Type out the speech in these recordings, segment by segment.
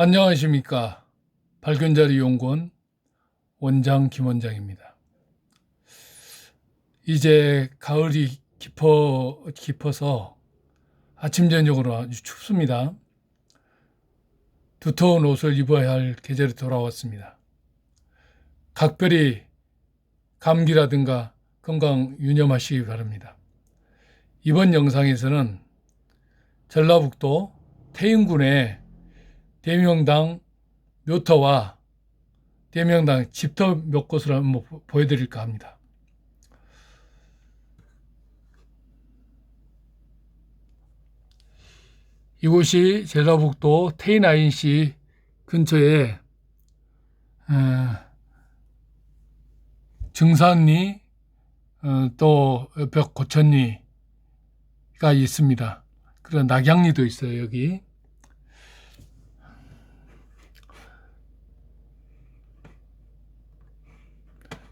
안녕하십니까. 발견자리 연구원 원장 김원장입니다. 이제 가을이 깊어, 깊어서 아침, 저녁으로 아주 춥습니다. 두터운 옷을 입어야 할 계절이 돌아왔습니다. 각별히 감기라든가 건강 유념하시기 바랍니다. 이번 영상에서는 전라북도 태인군의 대명당 묘터와 대명당 집터 몇 곳을 한번 보- 보여드릴까 합니다. 이곳이 전라북도 태인아인시 근처에 어, 증산리 어, 또 옆에 고천리가 있습니다. 그런 낙양리도 있어요 여기.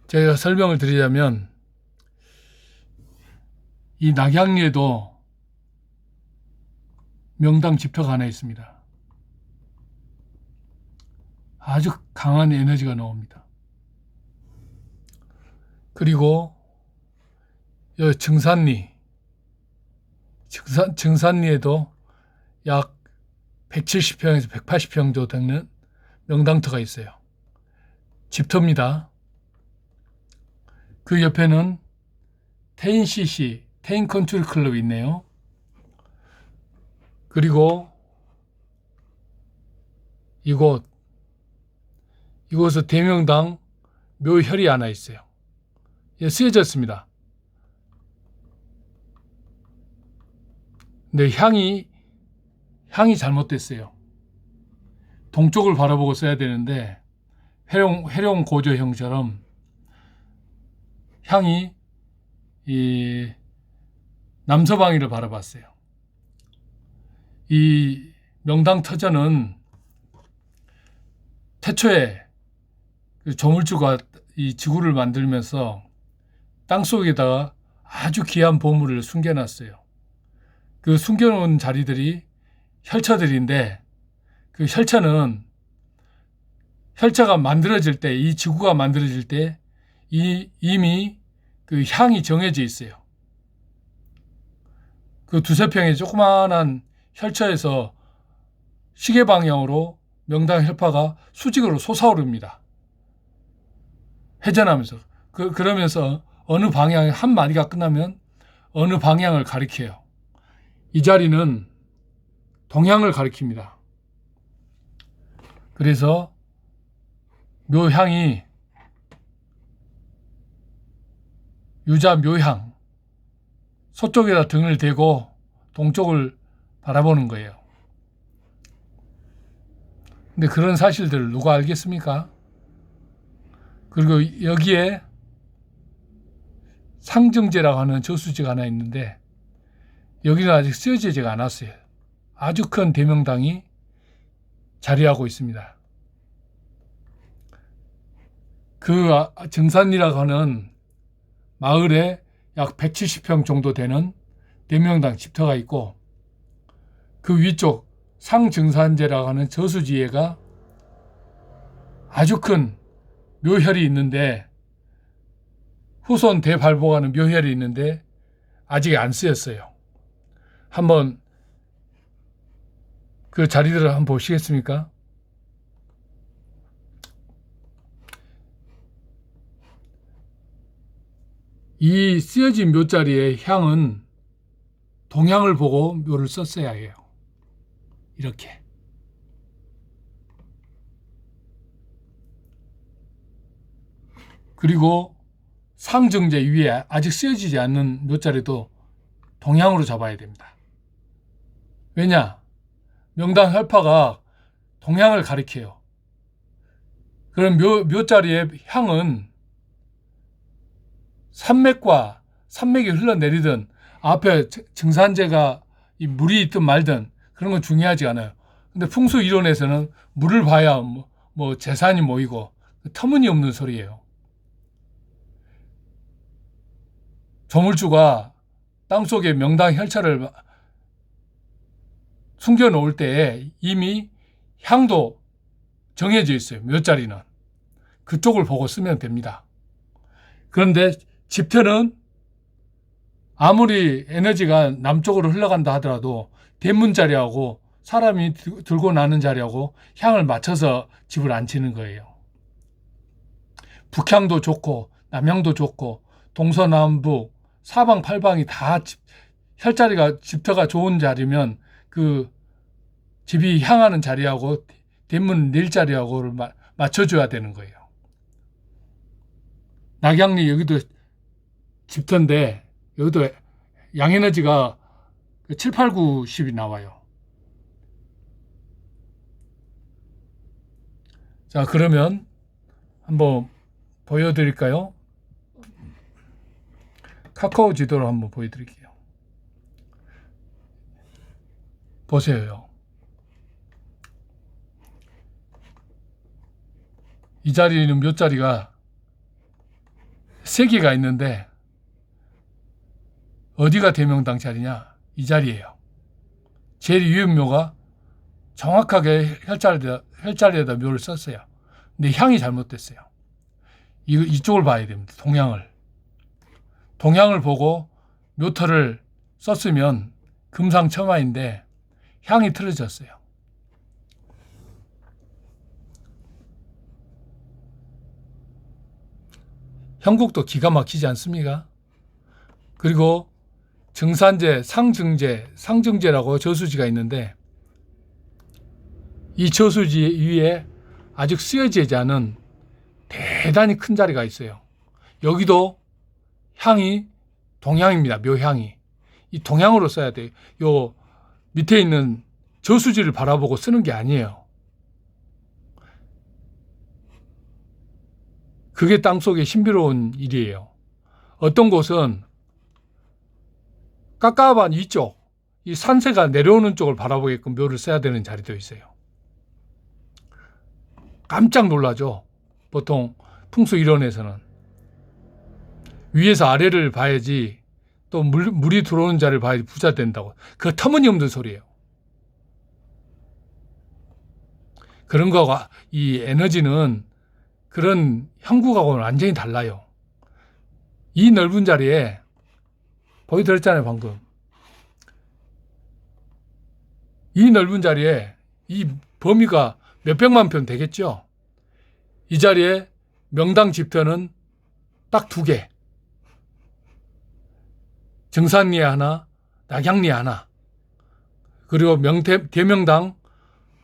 제가 설명을 드리자면 이 낙양리에도 명당 집터가 하나 있습니다. 아주 강한 에너지가 나옵니다. 그리고 여 증산리 증산, 증산리에도 약 170평에서 180평 정도 되는 명당터가 있어요. 집터입니다. 그 옆에는 테인 CC, 테인 컨트롤 클럽이 있네요. 그리고 이곳, 이곳은 대명당 묘혈이 하나 있어요. 예, 쓰여졌습니다. 근데 향이, 향이 잘못됐어요. 동쪽을 바라보고 써야 되는데, 회룡, 회룡 고조형처럼 향이 이 남서방위를 바라봤어요. 이 명당 터전은 태초에 그 조물주가 이 지구를 만들면서 땅 속에다가 아주 귀한 보물을 숨겨놨어요. 그 숨겨놓은 자리들이 혈처들인데 그 혈처는 혈처가 만들어질 때, 이 지구가 만들어질 때 이, 이미 그 향이 정해져 있어요. 그 두세 평의 조그마한 혈처에서 시계 방향으로 명당 혈파가 수직으로 솟아오릅니다. 회전하면서. 그, 그러면서 어느 방향에 한 마디가 끝나면 어느 방향을 가리켜요. 이 자리는 동향을 가리킵니다. 그래서 묘향이 유자 묘향 서쪽에다 등을 대고 동쪽을 바라보는 거예요. 근데 그런 사실들을 누가 알겠습니까? 그리고 여기에 상정제라고 하는 저수지가 하나 있는데 여기는 아직 쓰여지지가 않았어요. 아주 큰 대명당이 자리하고 있습니다. 그 아- 증산이라고 하는 마을에 약 170평 정도 되는 대명당 집터가 있고 그 위쪽 상증산제라고 하는 저수지에가 아주 큰 묘혈이 있는데 후손 대발복하는 묘혈이 있는데 아직 안 쓰였어요. 한번 그 자리들을 한번 보시겠습니까? 이 쓰여진 묘자리의 향은 동향을 보고 묘를 썼어야 해요. 이렇게. 그리고 상정제 위에 아직 쓰여지지 않는 묘자리도 동향으로 잡아야 됩니다. 왜냐? 명당 혈파가 동향을 가리켜요. 그럼 묘, 묘자리의 향은 산맥과 산맥이 흘러내리든 앞에 증- 증산제가 이 물이 있든 말든 그런 건 중요하지 않아요. 근데 풍수 이론에서는 물을 봐야 뭐, 뭐 재산이 모이고 터무니없는 소리예요. 조물주가 땅속에 명당 혈차를 숨겨 놓을 때 이미 향도 정해져 있어요. 몇 자리는. 그쪽을 보고 쓰면 됩니다. 그런데 집터는 아무리 에너지가 남쪽으로 흘러간다 하더라도 대문 자리하고 사람이 들- 들고 나는 자리하고 향을 맞춰서 집을 안 치는 거예요. 북향도 좋고 남향도 좋고 동서남북 사방팔방이 다 집- 혈자리가 집터가 좋은 자리면 그 집이 향하는 자리하고 대문 낼 자리하고를 마- 맞춰줘야 되는 거예요. 낙양리 여기도 집터인데 여기도 양에너지가 7, 8, 9, 10이 나와요. 자, 그러면 한번 보여드릴까요? 카카오 지도로 한번 보여드릴게요. 보세요. 이 자리는 몇 자리가 세 개가 있는데 어디가 대명당 자리냐? 이 자리예요. 제일 위험묘가 정확하게 혈자리에다, 혈자리에다 묘를 썼어요. 근데 향이 잘못됐어요. 이, 이쪽을 봐야 됩니다. 동향을. 동향을 보고 묘터를 썼으면 금상첨화인데 향이 틀어졌어요. 형국도 기가 막히지 않습니까? 그리고 정산제, 상증제, 상증제라고 저수지가 있는데 이 저수지 위에 아직 쓰여지지 않은 대단히 큰 자리가 있어요. 여기도 향이 동향입니다. 묘향이. 이 동향으로 써야 돼요. 요 밑에 있는 저수지를 바라보고 쓰는 게 아니에요. 그게 땅 속의 신비로운 일이에요. 어떤 곳은 깝깝한 이쪽, 이 산세가 내려오는 쪽을 바라보게끔 묘를 써야 되는 자리도 있어요. 깜짝 놀라죠. 보통 풍수 이론에서는 위에서 아래를 봐야지 또 물, 물이 들어오는 자리를 봐야지 부자 된다고. 그 터무니없는 소리예요. 그런 거가 이 에너지는 그런 형국하고는 완전히 달라요. 이 넓은 자리에 보여드렸잖아요, 방금. 이 넓은 자리에 이 범위가 몇백만 편 되겠죠? 이 자리에 명당 집터는 딱 두 개. 정산리에 하나, 낙양리에 하나. 그리고 명태, 대명당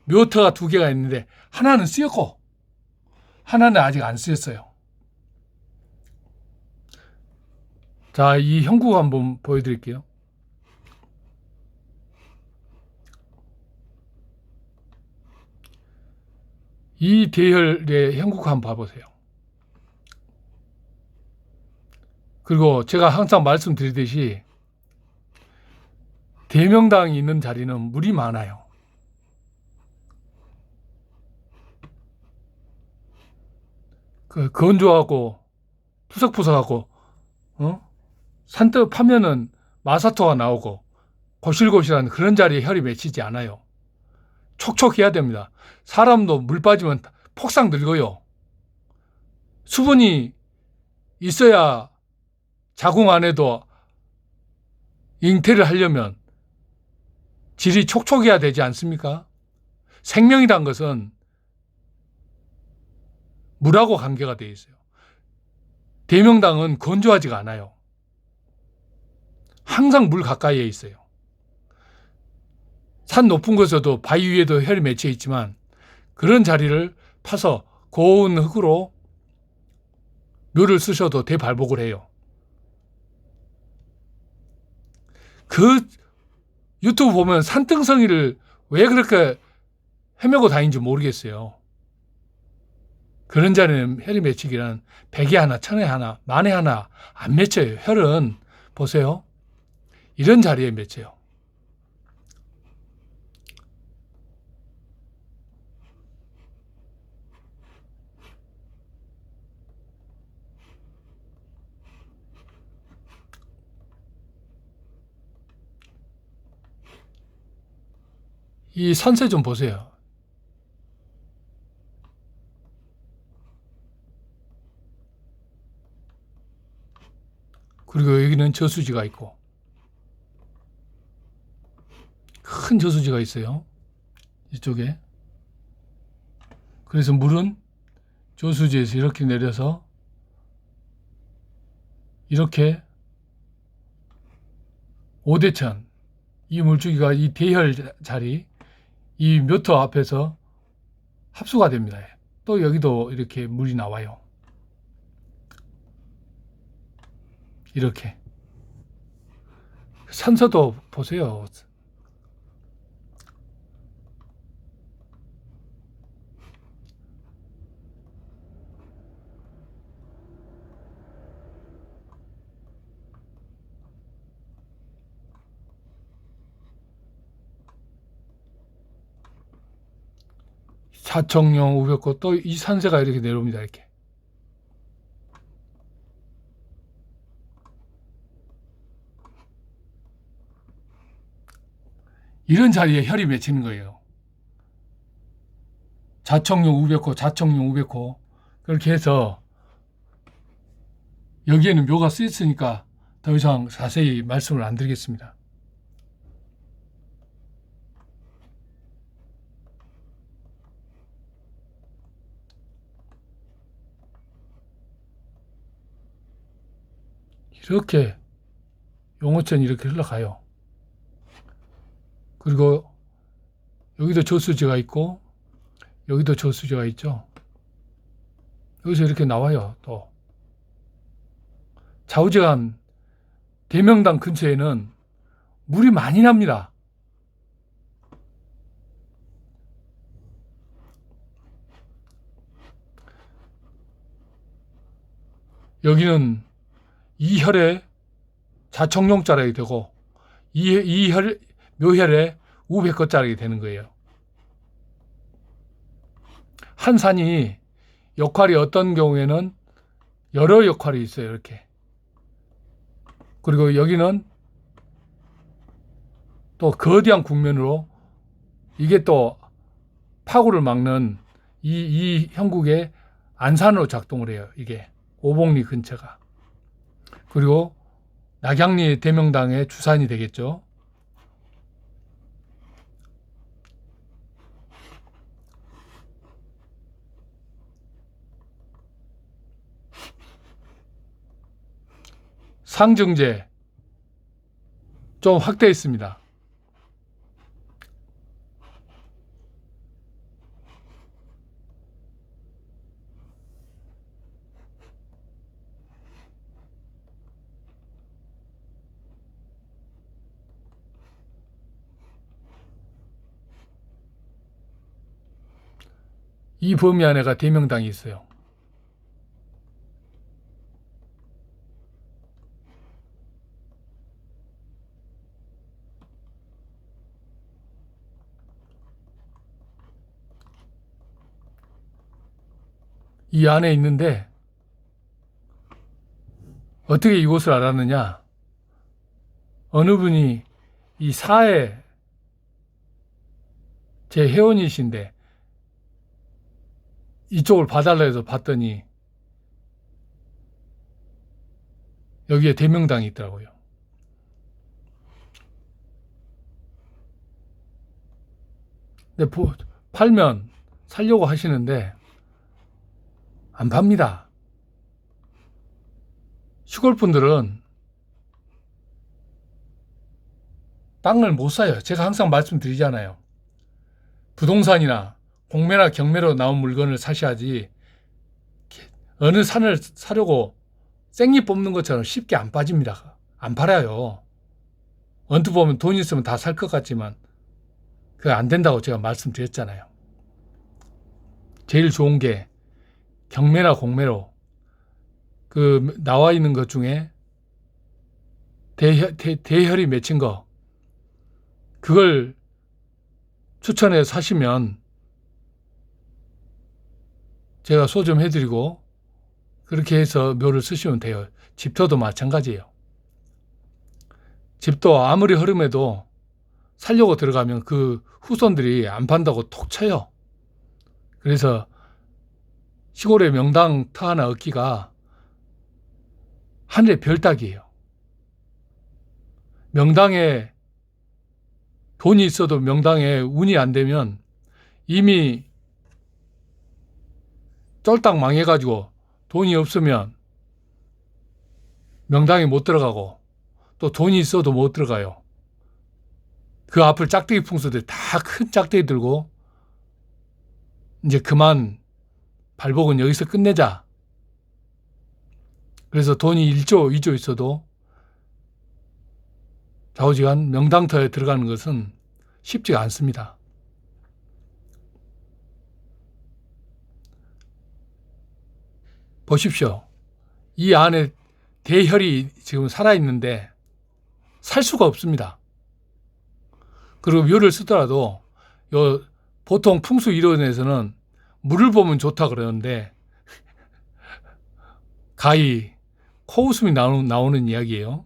묘터가 두 개가 있는데 하나는 쓰였고 하나는 아직 안 쓰였어요. 자, 이 형국 한번 보여드릴게요. 이 대혈의 형국 한번 봐보세요. 그리고 제가 항상 말씀드리듯이 대명당이 있는 자리는 물이 많아요. 그 건조하고 푸석푸석하고 어? 산뜻 파면은 마사토가 나오고 고실고실한 그런 자리에 혈이 맺히지 않아요. 촉촉해야 됩니다. 사람도 물 빠지면 폭삭 늙어요. 수분이 있어야 자궁 안에도 잉태를 하려면 질이 촉촉해야 되지 않습니까? 생명이란 것은 물하고 관계가 되어 있어요. 대명당은 건조하지가 않아요. 항상 물 가까이에 있어요. 산 높은 곳에도 바위 위에도 혈이 맺혀 있지만 그런 자리를 파서 고운 흙으로 묘를 쓰셔도 대발복을 해요. 그 유튜브 보면 산등성이를 왜 그렇게 헤매고 다니는지 모르겠어요. 그런 자리는 혈이 맺히기는 백에 하나, 천에 하나, 만에 하나 안 맺혀요. 혈은 보세요. 이런 자리에 맺혀요. 이 산세 좀 보세요. 그리고 여기는 저수지가 있고 큰 저수지가 있어요. 이쪽에. 그래서 물은 저수지에서 이렇게 내려서 이렇게 오대천 이 물줄기가 이 대혈 자리 이 묘터 앞에서 합수가 됩니다. 또 여기도 이렇게 물이 나와요. 이렇게 산서도 보세요. 사청령 우벽고 또 이 산세가 이렇게 내려옵니다. 이렇게. 이런 자리에 혈이 맺히는 거예요. 자청용 우백호, 자청용 우백호 그렇게 해서 여기에는 묘가 쓰였으니까 더 이상 자세히 말씀을 안 드리겠습니다. 이렇게 용어천이 이렇게 흘러가요. 그리고 여기도 저수지가 있고 여기도 저수지가 있죠. 여기서 이렇게 나와요. 또 좌우지간 대명당 근처에는 물이 많이 납니다. 여기는 이혈의 자청용자락이 되고 이, 이혈 묘혈의 우백거자락이 되는 거예요. 한 산이 역할이 어떤 경우에는 여러 역할이 있어요. 이렇게. 그리고 여기는 또 거대한 국면으로 이게 또 파고를 막는 이, 이 형국의 안산으로 작동을 해요. 이게 오봉리 근처가. 그리고 낙양리 대명당의 주산이 되겠죠. 상증제 좀 확대했습니다. 이 범위 안에가 대명당이 있어요. 이 안에 있는데 어떻게 이곳을 알았느냐? 어느 분이 이 사에 제 회원이신데 이쪽을 봐달라 해서 봤더니 여기에 대명당이 있더라고요. 근데 보- 팔면 살려고 하시는데 안 팝니다. 시골 분들은 땅을 못 사요. 제가 항상 말씀드리잖아요. 부동산이나 공매나 경매로 나온 물건을 사셔야지 어느 산을 사려고 생잎 뽑는 것처럼 쉽게 안 빠집니다. 안 팔아요. 언뜻 보면 돈 있으면 다 살 것 같지만 그게 안 된다고 제가 말씀드렸잖아요. 제일 좋은 게 경매나 공매로 그 나와 있는 것 중에 대혈, 대, 대혈이 맺힌 거 그걸 추천해 사시면 제가 소좀 해드리고 그렇게 해서 묘를 쓰시면 돼요. 집터도 마찬가지예요. 집도 아무리 흐름해도 살려고 들어가면 그 후손들이 안 판다고 톡 쳐요. 그래서 시골의 명당 터 하나 얻기가 하늘의 별 따기예요. 명당에 돈이 있어도 명당에 운이 안 되면 이미 쫄딱 망해가지고 돈이 없으면 명당에 못 들어가고 또 돈이 있어도 못 들어가요. 그 앞을 짝대기 풍수들 다 큰 짝대기 들고 이제 그만 발복은 여기서 끝내자. 그래서 돈이 1조, 2조 있어도 좌우지간 명당터에 들어가는 것은 쉽지가 않습니다. 보십시오. 이 안에 대혈이 지금 살아있는데 살 수가 없습니다. 그리고 묘를 쓰더라도 요 보통 풍수 이론에서는 물을 보면 좋다 그러는데 가히 코웃음이 나오는, 나오는 이야기예요.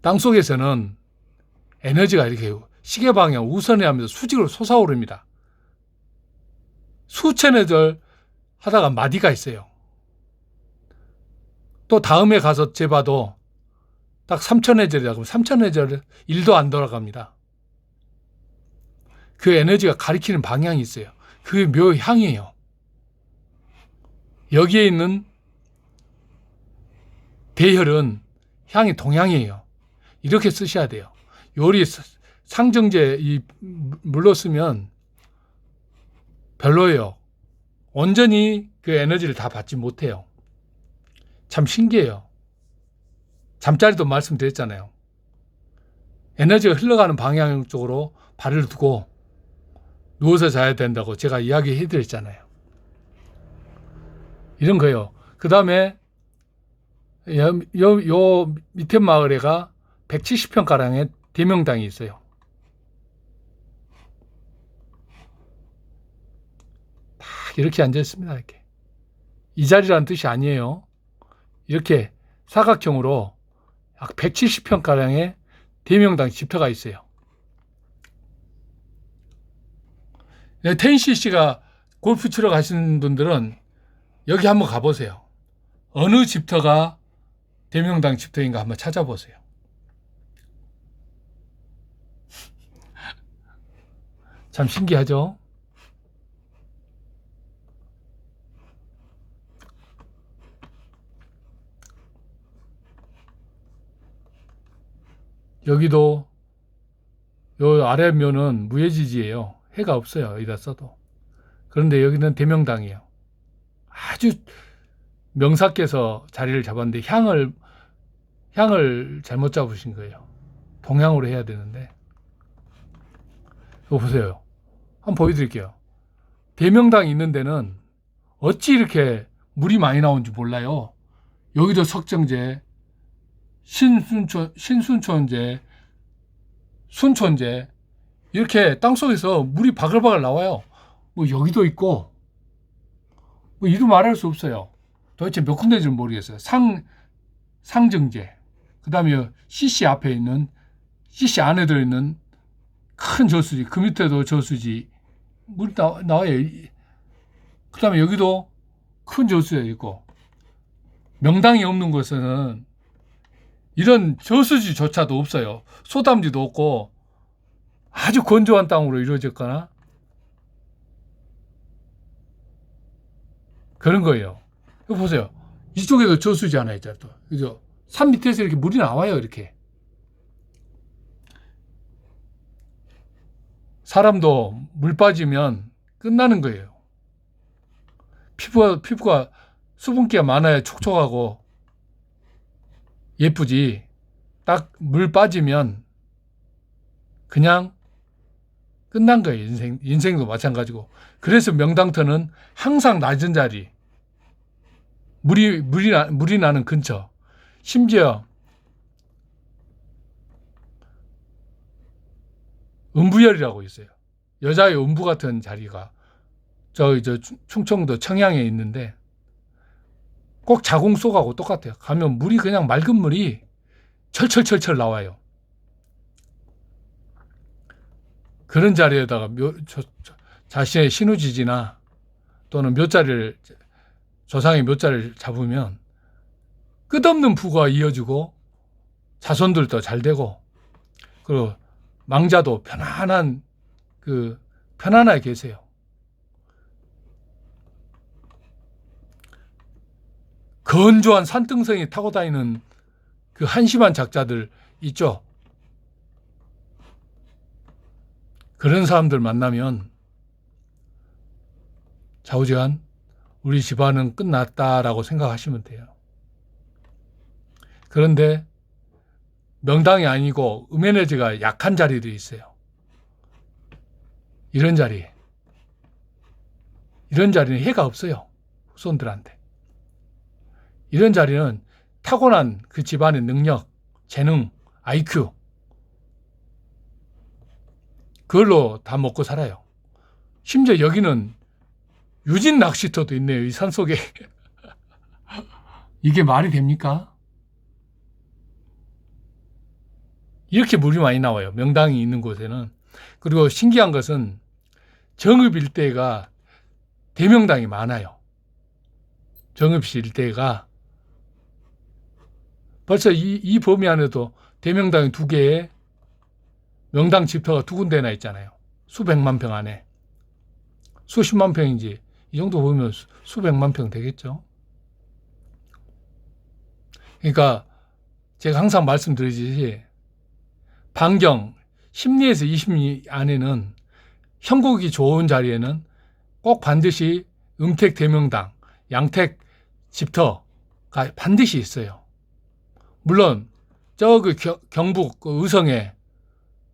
땅 속에서는 에너지가 이렇게 시계 방향 우선에 하면서 수직으로 솟아오릅니다. 수천여 절 하다가 마디가 있어요. 또 다음에 가서 재봐도 딱 3천 회 절이다 그러면 3천 회 절 1도 안 돌아갑니다. 그 에너지가 가리키는 방향이 있어요. 그 묘향이에요. 여기에 있는 대혈은 향이 동향이에요. 이렇게 쓰셔야 돼요. 요리 상정제 이 물로 쓰면 별로예요. 온전히 그 에너지를 다 받지 못해요. 참 신기해요. 잠자리도 말씀드렸잖아요. 에너지가 흘러가는 방향 쪽으로 발을 두고 누워서 자야 된다고 제가 이야기해 드렸잖아요. 이런 거요. 그 다음에 요, 요, 요 밑에 마을에가 170평가량의 대명당이 있어요. 딱 이렇게 앉아 있습니다. 이렇게. 이 자리라는 뜻이 아니에요. 이렇게 사각형으로 약 170평가량의 대명당 집터가 있어요. 네, 텐시 씨가 골프 치러 가시는 분들은 여기 한번 가보세요. 어느 집터가 대명당 집터인가 한번 찾아보세요. 참 신기하죠? 여기도 요 아래면은 무예지지예요. 해가 없어요. 여기다 써도. 그런데 여기는 대명당이에요. 아주 명사께서 자리를 잡았는데 향을 향을 잘못 잡으신 거예요. 동향으로 해야 되는데. 이거 보세요. 한번 보여드릴게요. 대명당 있는 데는 어찌 이렇게 물이 많이 나오는지 몰라요. 여기도 석정제, 신순촌, 신순촌제, 순촌제, 이렇게 땅 속에서 물이 바글바글 나와요. 뭐 여기도 있고, 뭐 이루 말할 수 없어요. 도대체 몇 군데인지 모르겠어요. 상, 상정제, 그 다음에 CC 앞에 있는, CC 안에 들어 있는 큰 저수지, 그 밑에도 저수지, 물이 나, 나와요. 그 다음에 여기도 큰 저수지가 있고, 명당이 없는 곳에는 이런 저수지조차도 없어요. 소담지도 없고, 아주 건조한 땅으로 이루어졌거나, 그런 거예요. 이거 보세요. 이쪽에도 저수지 하나 있잖아, 또. 그죠? 산 밑에서 이렇게 물이 나와요, 이렇게. 사람도 물 빠지면 끝나는 거예요. 피부가, 피부가 수분기가 많아야 촉촉하고 예쁘지. 딱 물 빠지면 그냥 끝난 거예요. 인생, 인생도 마찬가지고. 그래서 명당터는 항상 낮은 자리. 물이, 물이, 나, 물이 나는 근처. 심지어 음부열이라고 있어요. 여자의 음부 같은 자리가 저기 저 충청도 청양에 있는데 꼭 자궁 속하고 똑같아요. 가면 물이 그냥 맑은 물이 철철철철 나와요. 그런 자리에다가 묘, 저, 저, 자신의 신우지지나 또는 묘자리를 조상의 묘자를 잡으면 끝없는 부가 이어지고 자손들도 잘 되고 그리고 망자도 편안한 그 편안하게 계세요. 건조한 산등성이 타고 다니는 그 한심한 작자들 있죠. 그런 사람들 만나면 좌우지간 우리 집안은 끝났다라고 생각하시면 돼요. 그런데 명당이 아니고 음에너지가 약한 자리들이 있어요. 이런 자리. 이런 자리는 해가 없어요. 후손들한테. 이런 자리는 타고난 그 집안의 능력, 재능, IQ, 그걸로 다 먹고 살아요. 심지어 여기는 유진 낚시터도 있네요. 이 산속에. 이게 말이 됩니까? 이렇게 물이 많이 나와요. 명당이 있는 곳에는. 그리고 신기한 것은 정읍 일대가 대명당이 많아요. 정읍시 일대가 벌써 이, 이 범위 안에도 대명당이 두 개에 명당 집터가 두 군데나 있잖아요. 수백만 평 안에. 수십만 평인지 이 정도 보면 수, 수백만 평 되겠죠. 그러니까 제가 항상 말씀드리듯이 반경 10리에서 20리 안에는 형국이 좋은 자리에는 꼭 반드시 음택 대명당, 양택 집터가 반드시 있어요. 물론 저그 경북 그 의성에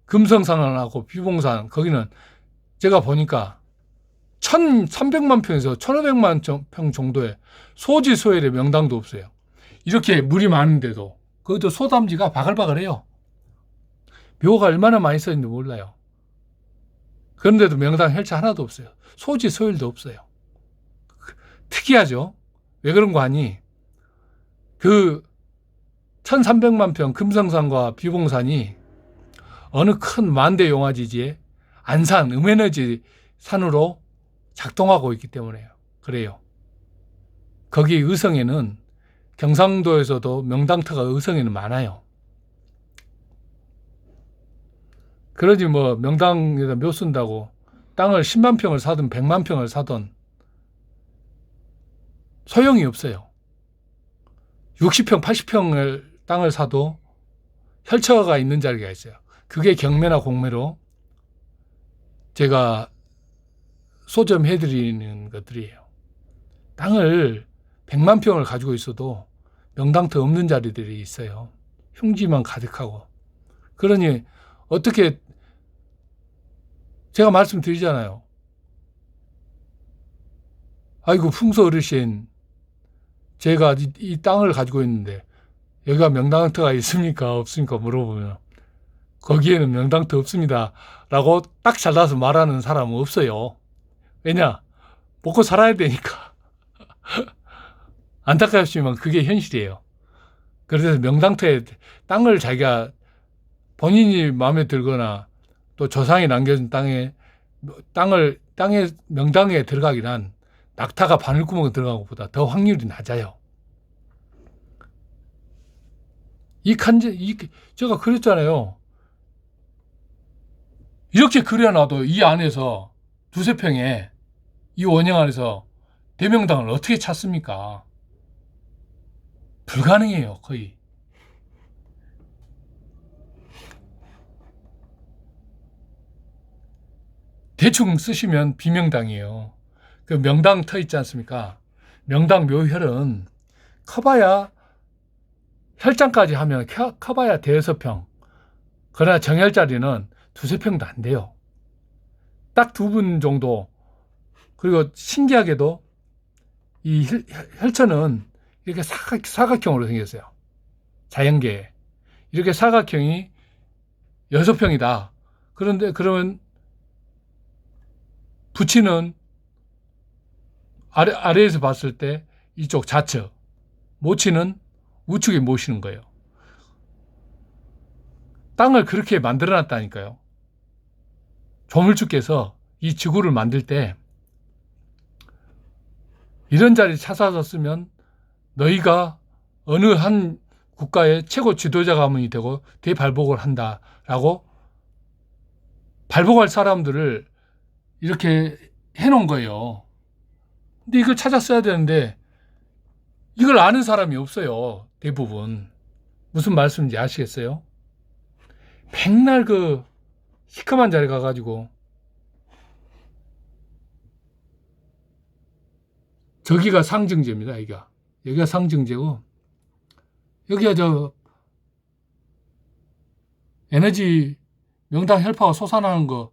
금성산하고 비봉산 거기는 제가 보니까 1,300만 평에서 1,500만 평 정도의 소지 소열의 명당도 없어요. 이렇게 물이 많은데도 그것도 소담지가 바글바글해요. 묘가 얼마나 많이 써 있는지 몰라요. 그런데도 명당 혈차 하나도 없어요. 소지 소율도 없어요. 특이하죠? 왜 그런 거 아니? 그 1300만 평 금성산과 비봉산이 어느 큰 만대 용화지지에 안산 음에너지 산으로 작동하고 있기 때문에요. 그래요. 거기 의성에는 경상도에서도 명당터가 의성에는 많아요. 그러지 뭐 명당에다 묘 쓴다고 땅을 10만 평을 사든 100만 평을 사든 소용이 없어요. 60평, 80평을 땅을 사도 혈처가 있는 자리가 있어요. 그게 경매나 공매로 제가 소점해 드리는 것들이에요. 땅을 100만 평을 가지고 있어도 명당터 없는 자리들이 있어요. 흉지만 가득하고. 그러니 어떻게 제가 말씀드리잖아요. 아이고 풍소 어르신 제가 이, 이 땅을 가지고 있는데 여기가 명당터가 있습니까 없습니까 물어보면 거기에는 명당터 없습니다. 라고 딱 잘라서 말하는 사람은 없어요. 왜냐? 먹고 살아야 되니까. 안타깝지만 그게 현실이에요. 그래서 명당터에 땅을 자기가 본인이 마음에 들거나 또 조상이 남겨준 땅에 땅을 땅에 명당에 들어가기란 낙타가 바늘구멍에 들어간 것보다 더 확률이 낮아요. 이 칸제 이 제가 그랬잖아요. 이렇게 그려놔도 이 안에서 두세 평에 이 원형 안에서 대명당을 어떻게 찾습니까? 불가능해요, 거의. 대충 쓰시면 비명당이에요. 그 명당 터 있지 않습니까? 명당 묘혈은 커봐야 혈장까지 하면 커봐야 대여섯 평. 그러나 정혈자리는 두세 평도 안 돼요. 딱 두 분 정도. 그리고 신기하게도 이 혈천은 이렇게 사각, 사각형으로 생겼어요. 자연계. 이렇게 사각형이 여섯 평이다. 그런데 그러면 붙이는 아래, 아래에서 봤을 때 이쪽 좌측, 모치는 우측에 모시는 거예요. 땅을 그렇게 만들어 놨다니까요. 조물주께서 이 지구를 만들 때 이런 자리 찾아서 쓰면 너희가 어느 한 국가의 최고 지도자 가문이 되고 대발복을 한다라고 발복할 사람들을 이렇게 해놓은 거예요. 근데 이걸 찾았어야 되는데 이걸 아는 사람이 없어요. 대부분. 무슨 말씀인지 아시겠어요? 백날 그 시커먼 자리 가가지고 저기가 상징제입니다. 여기가 여기가 상징제고 여기가 저 에너지 명당 헬파가 솟아나는 거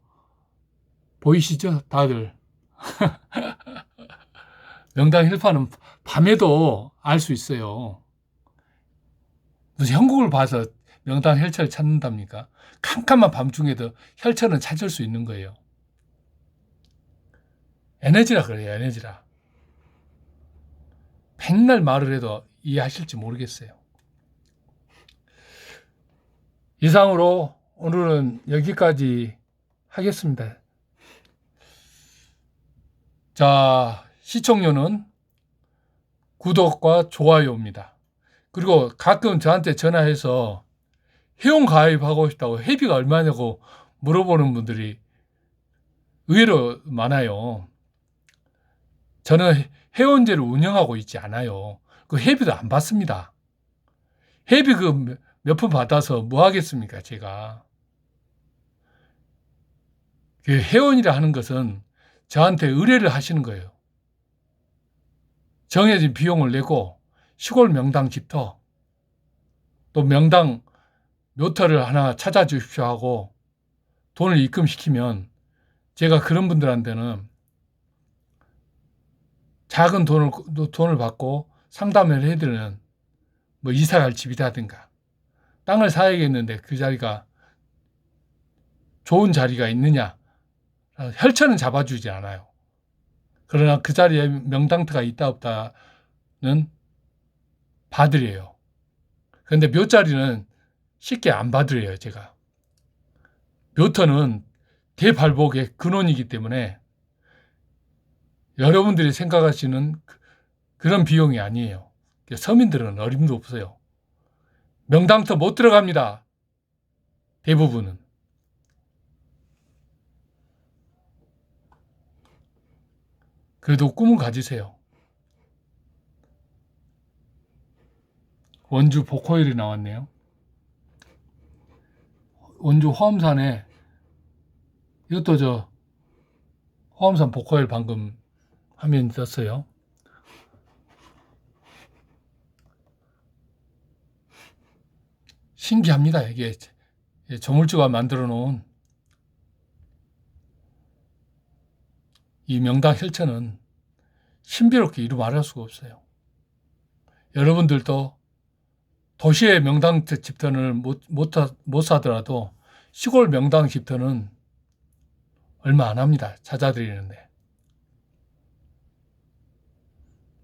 보이시죠? 다들 명당 헬파는 밤에도 알 수 있어요. 무슨 형국을 봐서 명당 혈차를 찾는답니까? 캄캄한 밤중에도 혈차는 찾을 수 있는 거예요. 에너지라 그래요, 에너지라. 백날 말을 해도 이해하실지 모르겠어요. 이상으로 오늘은 여기까지 하겠습니다. 자, 시청료는 구독과 좋아요입니다. 그리고 가끔 저한테 전화해서 회원 가입하고 싶다고 회비가 얼마냐고 물어보는 분들이 의외로 많아요. 저는 회원제를 운영하고 있지 않아요. 그 회비도 안 받습니다. 회비 그 몇 푼 받아서 뭐 하겠습니까, 제가. 그 회원이라 하는 것은 저한테 의뢰를 하시는 거예요. 정해진 비용을 내고 시골 명당 집터 또 명당 묘터를 하나 찾아주십시오 하고 돈을 입금시키면 제가 그런 분들한테는 작은 돈을 돈을 받고 상담을 해드리는 뭐 이사 갈 집이라든가 땅을 사야겠는데 그 자리가 좋은 자리가 있느냐 혈처는 잡아주지 않아요. 그러나 그 자리에 명당터가 있다 없다는 받으래요. 그런데 묘자리는 쉽게 안 받으래요, 제가. 묘터는 대발복의 근원이기 때문에 여러분들이 생각하시는 그- 그런 비용이 아니에요. 서민들은 어림도 없어요. 명당터 못 들어갑니다. 대부분은. 그래도 꿈은 가지세요. 원주 복호일이 나왔네요. 원주 화엄산에 이것도 저 화엄산 복호일 방금 화면 떴어요. 신기합니다. 이게 조물주가 만들어 놓은 이 명당 혈체는 신비롭게 이루 말할 수가 없어요. 여러분들도 도시의 명당 집터를 못, 못, 하- 못 사더라도 시골 명당 집터는 얼마 안 합니다. 찾아드리는데.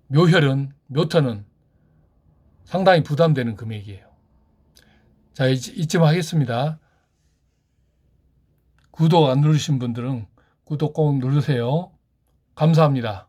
묘혈은, 묘터는 상당히 부담되는 금액이에요. 자, 이- 이쯤 하겠습니다. 구독 안 누르신 분들은 구독 꼭 누르세요. 감사합니다.